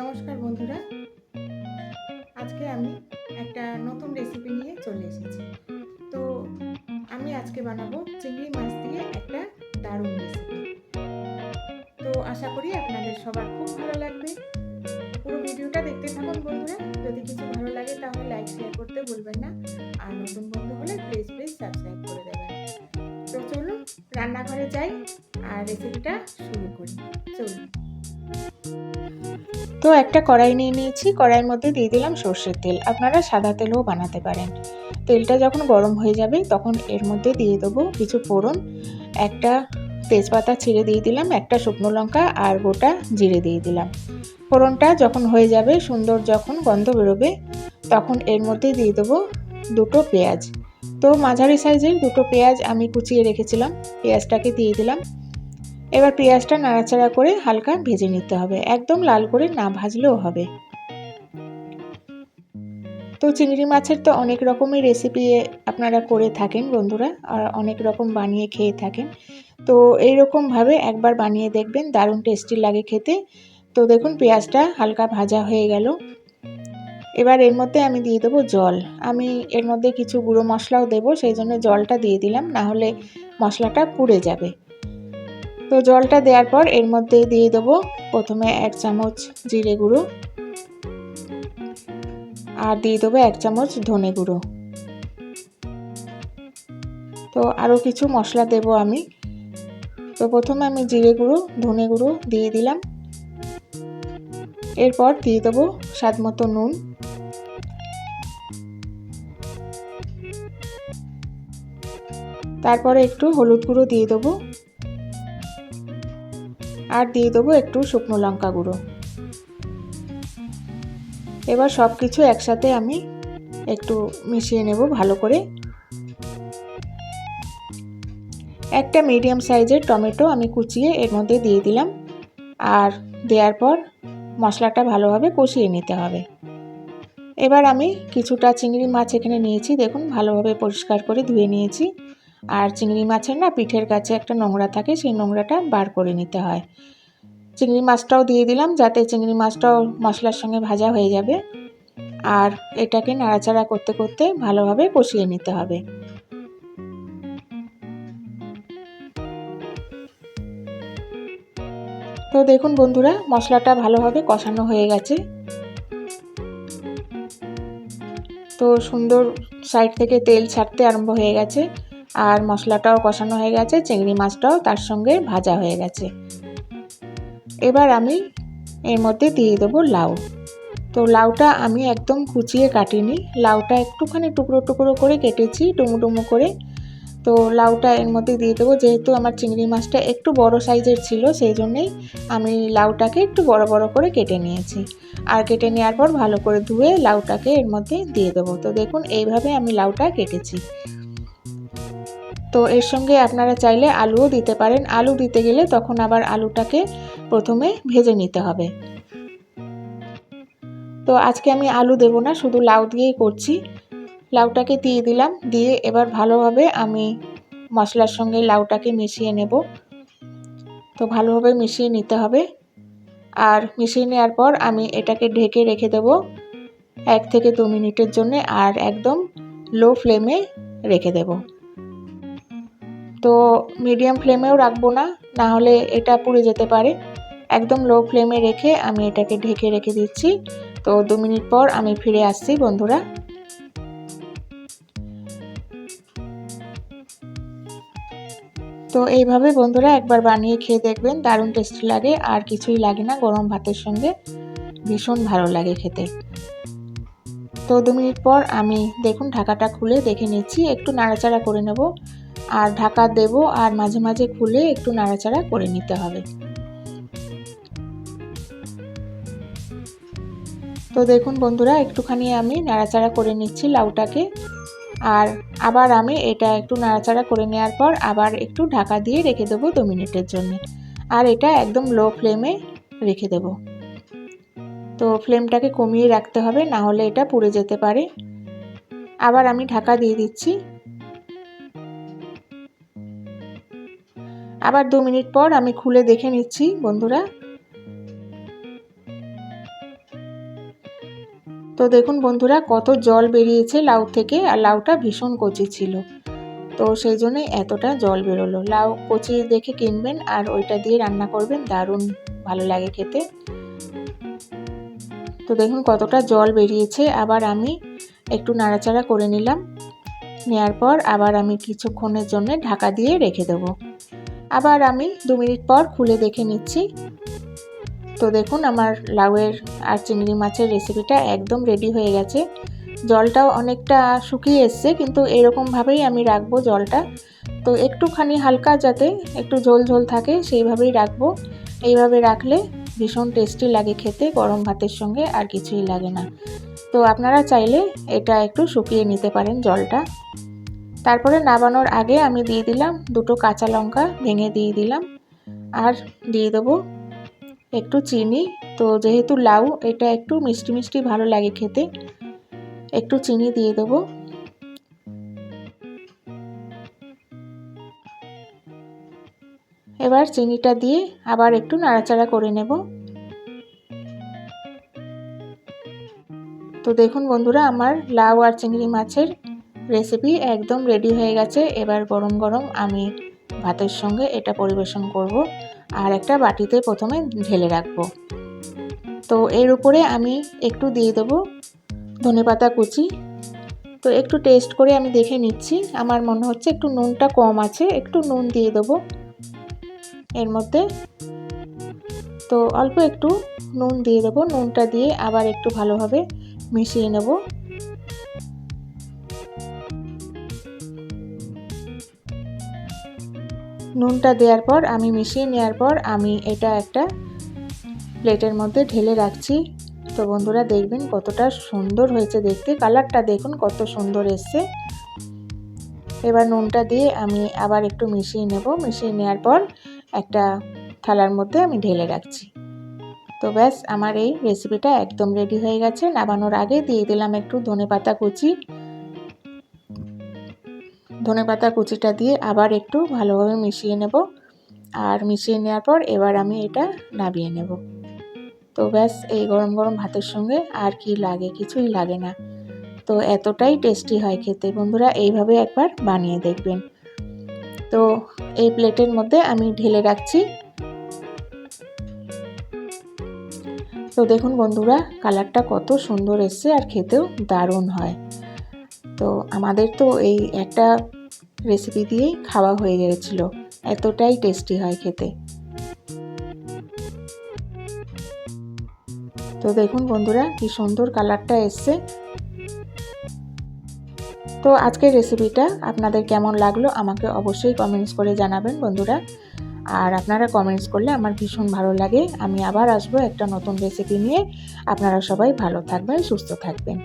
নমস্কার বন্ধুরা। আজকে আমি একটা নতুন রেসিপি নিয়ে চলে এসেছি। তো আমি আজকে বানাবো চিংড়ি মাছ দিয়ে একটা দারুণ রেসিপি তো আশা করি আপনাদের সবার খুব ভালো লাগবে। পুরো ভিডিওটা দেখতে থাকুন বন্ধুরা। যদি কিছু ভালো লাগে তাহলে লাইক শেয়ার করতে ভুলবেন না। আর নতুন বন্ধু হলে প্লিজ প্লিজ সাবস্ক্রাইব করে দেবেন। তো চলুন রান্নাঘরে যাই আর রেসিপিটা শুরু করি। চলুন। একটা কড়াই নিয়ে নিয়েছি, কড়াইয়ের মধ্যে দিয়ে দিলাম সর্ষের তেল। আপনারা সাদা তেলও বানাতে পারেন। তেলটা যখন গরম হয়ে যাবে, তখন এর মধ্যে দিয়ে দেবো কিছু ফোড়ন। একটা তেজপাতা ছিঁড়ে দিয়ে দিলাম, একটা শুকনো লঙ্কা আর গোটা জিরে দিয়ে দিলাম। ফোড়নটা যখন হয়ে যাবে, সুন্দর যখন গন্ধ বেরোবে, তখন এর মধ্যে দিয়ে দেবো দুটো পেঁয়াজ। তো মাঝারি সাইজের দুটো পেঁয়াজ আমি কুচিয়ে রেখেছিলাম, পেঁয়াজটাকে দিয়ে দিলাম। এবার পেঁয়াজটা নাড়াচাড়া করে হালকা ভেজে নিতে হবে। একদম লাল করে না ভাজলেও হবে। তো চিংড়ি মাছের তো অনেক রকমের রেসিপি আপনারা করে থাকেন বন্ধুরা, আর অনেক রকম বানিয়ে খেয়ে থাকেন। তো এইরকমভাবে একবার বানিয়ে দেখবেন, দারুণ টেস্টি লাগে খেতে। তো দেখুন পেঁয়াজটা হালকা ভাজা হয়ে গেল। এবার এর মধ্যে আমি দিয়ে দেবো জল। আমি এর মধ্যে কিছু গুঁড়ো মশলাও দেবো, সেই জন্য জলটা দিয়ে দিলাম না হলে মশলাটা পুড়ে যাবে। তো জলটা দেওয়ার পর এর মধ্যে দিয়ে দেবো প্রথমে এক চামচ জিরে গুঁড়ো আর দিয়ে দেবো এক চামচ ধনে গুঁড়ো। তো আরও কিছু মশলা দেব আমি। তো প্রথমে আমি জিরে গুঁড়ো, ধনে গুঁড়ো দিয়ে দিলাম। এরপর দিয়ে দেবো স্বাদ মতো নুন। তারপরে একটু হলুদ গুঁড়ো দিয়ে দেবো। আর দিয়ে দেবো একটু শুকনো লঙ্কা গুঁড়ো। এবার সব কিছু একসাথে আমি একটু মিশিয়ে নেব ভালো করে। একটা মিডিয়াম সাইজের টমেটো আমি কুচিয়ে এর মধ্যে দিয়ে দিলাম। আর দেওয়ার পর মশলাটা ভালোভাবে কষিয়ে নিতে হবে। এবার আমি কিছুটা চিংড়ি মাছ এখানে নিয়েছি। দেখুন, ভালোভাবে পরিষ্কার করে ধুয়ে নিয়েছি। আর চিংড়ি মাছের না পিঠের কাছে একটা নোংরা থাকে, সেই নোংরাটা বার করে নিতে হয়। চিংড়ি মাছটাও দিয়ে দিলাম যাতে চিংড়ি মাছটাও মশলার সঙ্গে ভাজা হয়ে যাবে। আর এটাকে নাড়াচাড়া করতে করতে ভালোভাবে কষিয়ে নিতে হবে। তো দেখুন বন্ধুরা, মশলাটা ভালোভাবে কষানো হয়ে গেছে। তো সুন্দর সাইড থেকে তেল ছাড়তে আরম্ভ হয়ে গেছে। আর মশলাটাও কষানো হয়ে গেছে, চিংড়ি মাছটাও তার সঙ্গে ভাজা হয়ে গেছে। এবার আমি এর মধ্যে দিয়ে দেবো লাউ। তো লাউটা আমি একদম কুচিয়ে কাটিনি, লাউটা একটুখানি টুকরো টুকরো করে কেটেছি ডুমু ডুমু করে। তো লাউটা এর মধ্যে দিয়ে দেবো, যেহেতু আমার চিংড়ি মাছটা একটু বড় সাইজের ছিল, সেই জন্যেই আমি লাউটাকে একটু বড় বড় করে কেটে নিয়েছি। আর কেটে নেওয়ার পর ভালো করে ধুয়ে লাউটাকে এর মধ্যে দিয়ে দেবো। তো দেখুন, এইভাবে আমি লাউটা কেটেছি। তো এর সঙ্গে আপনারা চাইলে আলুও দিতে পারেন। আলু দিতে গেলে তখন আবার আলুটাকে প্রথমে ভেজে নিতে হবে। তো আজকে আমি আলু দেব না, শুধু লাউ দিয়েই করছি। লাউটাকে দিয়ে দিলাম, দিয়ে এবার ভালোভাবে আমি মশলার সঙ্গে লাউটাকে মিশিয়ে নেব। তো ভালোভাবে মিশিয়ে নিতে হবে। আর মিশিয়ে নেওয়ার পর আমি এটাকে ঢেকে রেখে দেব এক থেকে দু মিনিটের জন্য, আর একদম লো ফ্লেমে রেখে দেব। তো মিডিয়াম ফ্লেমেও রাখব না না হলে এটা পুড়ে যেতে পারে। একদম লো ফ্লেমে রেখে আমি এটাকে ঢেকে রেখে দিচ্ছি। তো দু মিনিট পর আমি ফিরে আসছি, বন্ধুরা। তো এইভাবে বন্ধুরা একবার বানিয়ে খেয়ে দেখবেন, দারুণ টেস্টি লাগে। আর কিছুই লাগে না গরম ভাতের সঙ্গে। ভীষণ ভালো লাগে খেতে। তো দু মিনিট পর আমি দেখুন ঢাকাটা খুলে দেখে নিচ্ছি। একটু নাড়াচাড়া করে নেব। আর ঢাকা দেব আর মাঝে মাঝে খুলে একটু নাড়াচাড়া করে নিতে হবে। তো দেখুন বন্ধুরা, একটুখানি আমি নাড়াচাড়া করে নিচ্ছি লাউটাকে। আর আবার আমি এটা একটু নাড়াচাড়া করে নেওয়ার পর আবার একটু ঢাকা দিয়ে রেখে দেবো দু মিনিটের জন্য। আর এটা একদম লো ফ্লেমে রেখে দেব। তো ফ্লেমটাকে কমিয়ে রাখতে হবে, না হলে এটা পুড়ে যেতে পারে। আবার আমি ঢাকা দিয়ে দিচ্ছি। আবার দু মিনিট পর আমি খুলে দেখে নিচ্ছি, বন্ধুরা। তো দেখুন বন্ধুরা, কত জল বেরিয়েছে লাউ থেকে, আর লাউটা ভীষণ কচি ছিল। তো সেই জন্যই এতটা জল বেরোলো। লাউ কচি দেখে কিনবেন আর ওইটা দিয়ে রান্না করবেন, দারুণ ভালো লাগে খেতে। তো দেখুন কতটা জল বেরিয়েছে, আবার আমি একটু নাড়াচাড়া করে নিলাম। নেওয়ার পর আবার আমি কিছুক্ষণের জন্য ঢাকা দিয়ে রেখে দেবো। আবার আমি দু মিনিট পর খুলে দেখে নিচ্ছি। তো দেখুন, আমার লাউয়ের আর চিংড়ি মাছের রেসিপিটা একদম রেডি হয়ে গেছে। জলটাও অনেকটা শুকিয়ে এসছে, কিন্তু এরকমভাবেই আমি রাখব জলটা। তো একটুখানি হালকা যাতে একটু ঝোল ঝোল থাকে, সেইভাবেই রাখব। এইভাবে রাখলে ভীষণ টেস্টি লাগে খেতে, গরম ভাতের সঙ্গে আর কিছুই লাগে না। তো আপনারা চাইলে এটা একটু শুকিয়ে নিতে পারেন জলটা। তারপরে নাবানোর আগে আমি দিয়ে দিলাম দুটো কাঁচা লঙ্কা, ভেঙে দিয়ে দিলাম। আর দিয়ে দেবো একটু চিনি। তো যেহেতু লাউ, এটা একটু মিষ্টি মিষ্টি ভালো লাগে খেতে। একটু চিনি দিয়ে দেবো। এবার চিনিটা দিয়ে আবার একটু নাড়াচাড়া করে নেব। তো দেখুন বন্ধুরা, আমার লাউ আর চিংড়ি মাছের রেসিপি একদম রেডি হয়ে গেছে। এবার গরম গরম আমি ভাতের সঙ্গে এটা পরিবেশন করব আর একটা বাটিতে প্রথমে ঢেলে রাখব। তো এর উপরে আমি একটু দিয়ে দেবো ধনে পাতা কুচি। তো একটু টেস্ট করে আমি দেখে নিচ্ছি। আমার মনে হচ্ছে একটু নুনটা কম আছে, একটু নুন দিয়ে দেবো। এর মধ্যে তো অল্প একটু নুন দিয়ে দেবো। নুনটা দিয়ে আবার একটু ভালোভাবে মিশিয়ে নেব। নুনটা দেওয়ার পর, আমি মিশিয়ে নেওয়ার পর, আমি এটা একটা প্লেটের মধ্যে ঢেলে রাখছি। তো বন্ধুরা, দেখবেন কতটা সুন্দর হয়েছে দেখতে। কালারটা দেখুন, কত সুন্দর এসছে। এবার নুনটা দিয়ে আমি আবার একটু মিশিয়ে নেব। মিশিয়ে নেওয়ার পর একটা থালার মধ্যে আমি ঢেলে রাখছি। তো ব্যাস, আমার এই রেসিপিটা একদম রেডি হয়ে গেছে। নামানোর আগে দিয়ে দিলাম একটু ধনে পাতা কুচি। ধনে পাতা কুচিটা দিয়ে আবার একটু ভালোভাবে মিশিয়ে নেব। আর মিশিয়ে নেওয়ার পর এবার আমি এটা নাবিয়ে নেব। তো ব্যাস, এই গরম গরম ভাতের সঙ্গে আর কি লাগে, কিছুই লাগে না। তো এতটাই টেস্টি হয় খেতে। বন্ধুরা, এইভাবে একবার বানিয়ে দেখবেন। তো এই প্লেটের মধ্যে আমি ঢেলে রাখছি। তো দেখুন বন্ধুরা, কালারটা কত সুন্দর এসছে আর খেতেও দারুণ হয়। তো আমাদের তো এই একটা রেসিপি দিয়েই খাওয়া হয়ে গিয়েছিল এতটাই টেস্টি হয় খেতে। তো দেখুন বন্ধুরা, কি সুন্দর কালারটা এসছে। তো আজকের রেসিপিটা আপনাদের কেমন লাগল, আমাকে অবশ্যই কমেন্টস করে জানাবেন বন্ধুরা। আর আপনারা কমেন্টস করলে আমার ভীষণ ভালো লাগে। আমি আবার আসব একটা নতুন রেসিপি নিয়ে। আপনারা সবাই ভালো থাকবেন, সুস্থ থাকবেন।